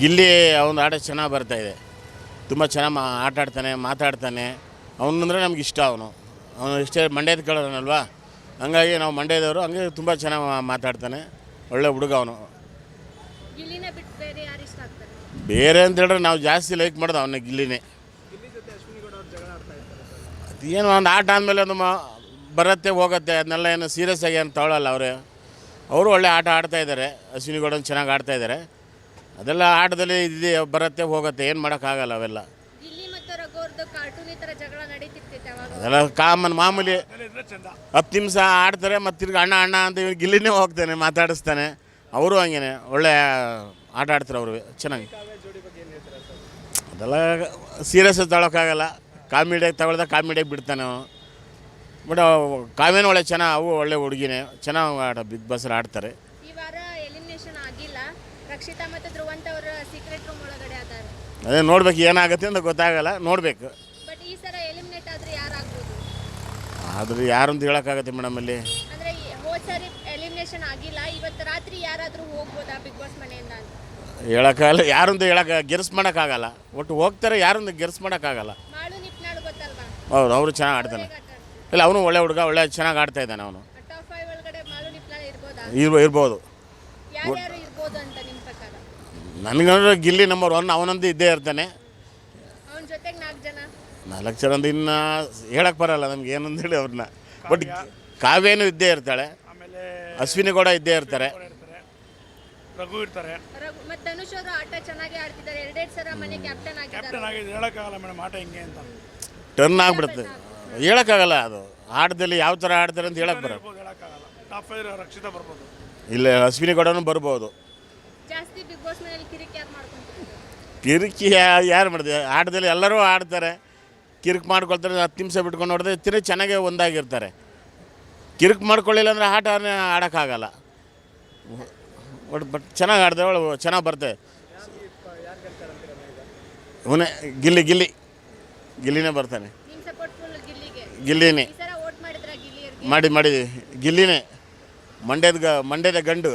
ಗಿಲ್ಲಿ ಅವನ ಆಟ ಚೆನ್ನಾಗಿ ಬರ್ತಾಯಿದೆ ತುಂಬ ಚೆನ್ನಾಗಿ ಮಾ ಆಟ ಆಡ್ತಾನೆ ಮಾತಾಡ್ತಾನೆ. ಅವನಂದ್ರೆ ನಮ್ಗೆ ಇಷ್ಟ ಅವನು. ಅವನು ಇಷ್ಟೇ ಮಂಡ್ಯದ ಕಳನಲ್ವಾ ಹಂಗಾಗಿ ನಾವು ಮಂಡ್ಯದವರು ಹಂಗೆ ತುಂಬ ಚೆನ್ನಾಗಿ ಮಾತಾಡ್ತಾನೆ. ಒಳ್ಳೆ ಹುಡುಗ ಅವನು. ಬೇರೆ ಯಾರು ಇಷ್ಟ ಆಗ್ತಾರೆ? ಬೇರೆ ಅಂತ ಹೇಳಿದ್ರೆ ನಾವು ಜಾಸ್ತಿ ಲೈಕ್ ಮಾಡೋದು ಅವನ ಗಿಲ್ಲಿನೇ. ಅದೇನು ಒಂದು ಆಟ ಆದಮೇಲೆ ಅದು ಮ ಬರುತ್ತೆ ಹೋಗುತ್ತೆ ಅದನ್ನೆಲ್ಲ ಏನು ಸೀರಿಯಸ್ ಆಗಿ ಏನು ತಗೊಳ್ಳಲ್ಲ ಅವರು. ಅವರು ಒಳ್ಳೆ ಆಟ ಆಡ್ತಾ ಇದ್ದಾರೆ. ಅಶ್ವಿನಿ ಗೌಡನ್ ಚೆನ್ನಾಗಿ ಆಡ್ತಾ ಇದ್ದಾರೆ. ಅದೆಲ್ಲ ಆಟದಲ್ಲಿ ಇದೆ ಬರುತ್ತೆ ಹೋಗುತ್ತೆ ಏನು ಮಾಡೋಕ್ಕಾಗಲ್ಲ ಅವೆಲ್ಲ. ಗಿಲ್ಲಿ ಮತ್ತು ರಘುವರ್ದು ಕಾರ್ಟೂನ್ ಈ ಥರ ಜಗಳ ನಡೀತಿರ್ತೈತೆ ಅವಾಗ ಅದೆಲ್ಲ ಕಾಮನ್ ಮಾಮೂಲಿ ಹತ್ತು ನಿಮಿಷ ಆಡ್ತಾರೆ ಮತ್ತು ತಿರ್ಗಿ ಅಣ್ಣ ಅಣ್ಣ ಅಂತ ಇವ್ನು ಗಿಲ್ಲಿನೇ ಹೋಗ್ತಾನೆ ಮಾತಾಡಿಸ್ತಾನೆ. ಅವರು ಹಂಗೇನೆ ಒಳ್ಳೆ ಆಟ ಆಡ್ತಾರೆ ಅವರು ಚೆನ್ನಾಗಿ. ಅದೆಲ್ಲ ಸೀರಿಯಸ್ ತಗೊಳಕ್ಕಾಗಲ್ಲ. ಕಾಮಿಡಿಯಾಗಿ ತಗೊಳ್ದಾಗ ಕಾಮಿಡಿಯಾಗಿ ಬಿಡ್ತಾನೆ ಅವನು. ಬಟ್ ಕಾವ್ಯನೂ ಒಳ್ಳೆ ಚೆನ್ನಾಗಿ ಅವು ಒಳ್ಳೆ ಹುಡುಗಿನೇ ಚೆನ್ನಾಗಿ ಆಟ ಬಿಗ್ ಬಾಸಲ್ಲಿ ಆಡ್ತಾರೆ ಈ ವಾರ ಎಲಿಮಿನೇಷನ್ ಆಗಿಲ್ಲ ರಕ್ಷಿತಾ ಮತ್ತು ಧ್ರುವಂತ್ ಅವರ ಸೀಕ್ರೆಟ್ ರೂಮ್ ಒಳಗಡೆ ಅದಾರೆ. ಅದೇ ನೋಡ್ಬೇಕು ಏನಾಗುತ್ತೆ ಅಂತ ಗೊತ್ತಾಗಲ್ಲ ನೋಡಬೇಕು. ಬಟ್ ಈ ಸಲ ಎಲಿಮಿನೇಟ್ ಆದ್ರೆ ಯಾರಾಗ್ಬೋದು? ಆದ್ರೆ ಯಾರು ಅಂತ ಹೇಳೋಕ್ಕಾಗತ್ತೆ ಮೇಡಮ್ ಅಲ್ಲಿ? ಅಂದ್ರೆ ಈ ಹೋದ್ ಸಾರಿ ಎಲಿಮಿನೇಷನ್ ಆಗಿಲ್ಲ ಇವತ್ತು ರಾತ್ರಿ ಯಾರಾದ್ರೂ ಹೋಗ್ಬೋದಾ ಬಿಗ್ ಬಾಸ್ ಮನೆಯಿಂದ ಅಂತ? ಹೇಳೋಕ್ಕಾಗಲ್ಲ ಯಾರು ಅಂತ ಹೇಳಕ್ ಗೆರ್ಸ್ ಮಾಡೋಕ್ಕಾಗಲ್ಲ. ಒಟ್ಟು ಹೋಗ್ತಾರೆ ಯಾರು ಅಂತ ಗೆರ್ಸ್ ಮಾಡೋಕ್ಕಾಗಲ್ಲ. ಮಾಳು ಗೊತ್ತಲ್ವಾ? ಅವರು ಚೆನ್ನಾಗಿ ಆಡ್ತಾನೆ. ಇಲ್ಲ ಅವನು ಒಳ್ಳೆ ಹುಡುಗ ಒಳ್ಳೆ ಚೆನ್ನಾಗಿ ಆಡ್ತಾ ಇದ್ದಾನೆ ಅವನು. ಟಾಪ್ ಫೈವ್ ಒಳಗಡೆ ಮಾಳು ನಿಪ್ನಾಳು ಇರ್ಬೋದಾ? ಇರ್ಬೋ ಇರ್ಬೋದು. ಯಾರ್ಯಾರು ಇರ್ಬೋದು ಅಂತ ನಿಮ್ಮ ಪ್ರಕಾರ? ನನಗಂದ್ರೆ ಗಿಲ್ಲಿ ನಂಬರ್ ಒನ್ ಅವನಂದು ಇದ್ದೇ ಇರ್ತಾನೆ. ಅವನ ಜೊತೆಗೆ ನಾಲ್ಕು ಜನ? ನಾಲ್ಕು ಜನ ಅಂದ್ರೆ ಇನ್ನು ಹೇಳಕ್ಕೆ ಬರಲ್ಲ ನಮ್ಗೆ ಏನಂತ ಹೇಳಿ ಅವ್ರನ್ನ. ಬಟ್ ಕಾವ್ಯನೂ ಇದ್ದೇ ಇರ್ತಾಳೆ. ಆಮೇಲೆ ಅಶ್ವಿನಿ ಕೂಡ ಇದ್ದೇ ಇರ್ತಾರೆ. ಇರ್ತಾರೆ. ರಘು ಇರ್ತಾರೆ. ರಘು ಮತ್ತು ಧನುಷ್ ಅವರು ಆಟ ಚೆನ್ನಾಗಿ ಆಡ್ತಿದ್ದಾರೆ. ಎರಡೆರಡು ಸಲ ಮನೆ ಕ್ಯಾಪ್ಟನ್ ಆಗಿದ್ದಾರೆ. ಕ್ಯಾಪ್ಟನ್ ಆಗಿದೆ ಹೇಳೋಕ್ಕಾಗಲ್ಲ ಮೇಡಮ್ ಆಟ ಹಿಂಗೆ ಅಂತ. ಟರ್ನ್ ಆಗಿಬಿಡುತ್ತೆ. ಹೇಳೋಕ್ಕಾಗಲ್ಲ ಅದು. ಆಟದಲ್ಲಿ ಯಾವ ಥರ ಆಡ್ತಾರೆ ಅಂತ ಹೇಳಕ್ಕೆ ಬರಲ್ಲ. ಬರ್ಬೋದು ಹೇಳೋಕ್ಕಾಗಲ್ಲ. ಟಾಪ್ ಫೈವ್ ರಕ್ಷಿತ ಬರ್ಬೋದು. ಇಲ್ಲ ಅಶ್ವಿನಿ ಕೂಡ ಬರ್ಬೋದು. ಜಾಸ್ತಿ ಬಿಗ್ ಬಾಸ್ ಮನೇಲಿ ಕಿರಿಕ್ ಯಾರು ಮಾಡ್ಕೊಂತಾರೆ ಕಿರಿಕಿ ಯಾರು ಮಾಡಿದೆ? ಆಟದಲ್ಲಿ ಎಲ್ಲರೂ ಆಡ್ತಾರೆ. ಕಿರಿಕ್ ಮಾಡ್ಕೊಳ್ತಾರೆ ಹತ್ತು ನಿಮಿಷ ಬಿಟ್ಕೊಂಡು ನೋಡಿದ್ರೆ ತಿರುಗಿ ಚೆನ್ನಾಗೇ ಒಂದಾಗಿರ್ತಾರೆ. ಕಿರಿಕ್ ಮಾಡ್ಕೊಳ್ಳಿಲ್ಲ ಅಂದರೆ ಆಟ ಆಡೋಕ್ಕಾಗಲ್ಲ. ಬಟ್ ಬಟ್ ಚೆನ್ನಾಗಿ ಆಡಿದ್ರೆ ಅವಳು ಚೆನ್ನಾಗಿ ಬರ್ತೆ. ಇವನೇ ಗಿಲ್ಲಿ ಗಿಲ್ಲಿ. ಗಿಲ್ಲಿನೇ ಬರ್ತಾನೆ. ಗಿಲ್ಲಿನೇ. ಮಾಡಿ ಮಾಡಿ. ಗಿಲ್ಲಿನೇ. ಮಂಡ್ಯದ ಗ ಮಂಡ್ಯದ ಗಂಡು